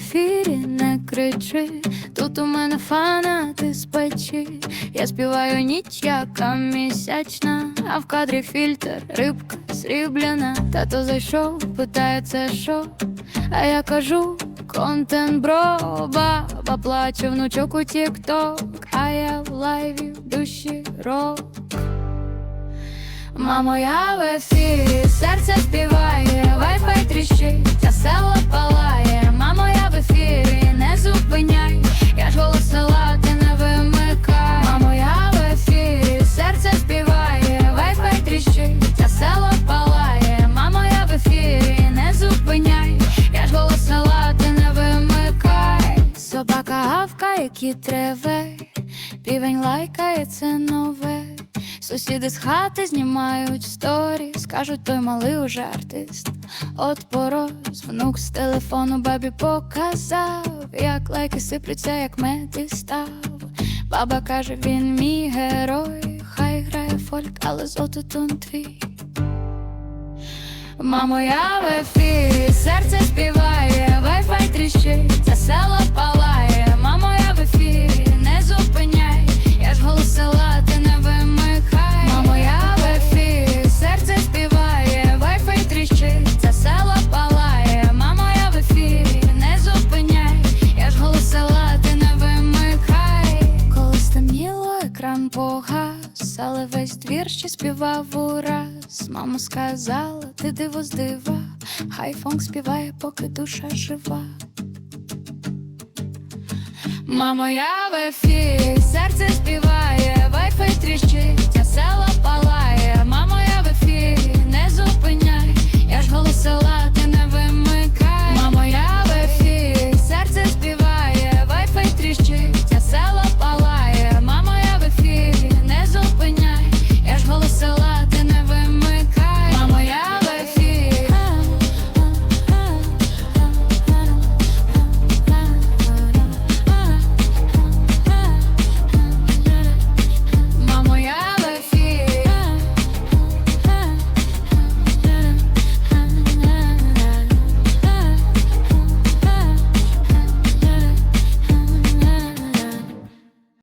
ефірі, не кричи. Тут у мене фанати з печі. Я співаю ніч, яка місячна, а в кадрі фільтр, рибка срібляна. Тато зайшов, питає, це що? А я кажу. Контент бро, баба плаче, внучок у тік-ток, а я в лайві в душі рок. Мамо, я в ефірі, серце співає, вайфай тріщить, а село палає. Гавкає, кіт реве, півень лайкає, це нове. Сусіди з хати знімають сторі, скажуть, той малий уже артист. От порос, внук з телефону бабі показав, як лайки сиплються, як меди став. Баба каже, він мій герой, хай грає фольк, але з отутун твій. Мамо, я в ефірі, серце співає, вайфай тріщить, це село палає. погас, але весь двір ще співав ураз. Мама сказала, ти диво здива, дива, хай фонг співає, поки душа жива. Мамо, я в ефірі, серце співає, вайфай тріщить, а село палає. Мамо, я в ефірі, не зупиняй, я ж голос ти не вимикай. Мамо, я в ефірі, серце співає, вайфай тріщить, а село палає.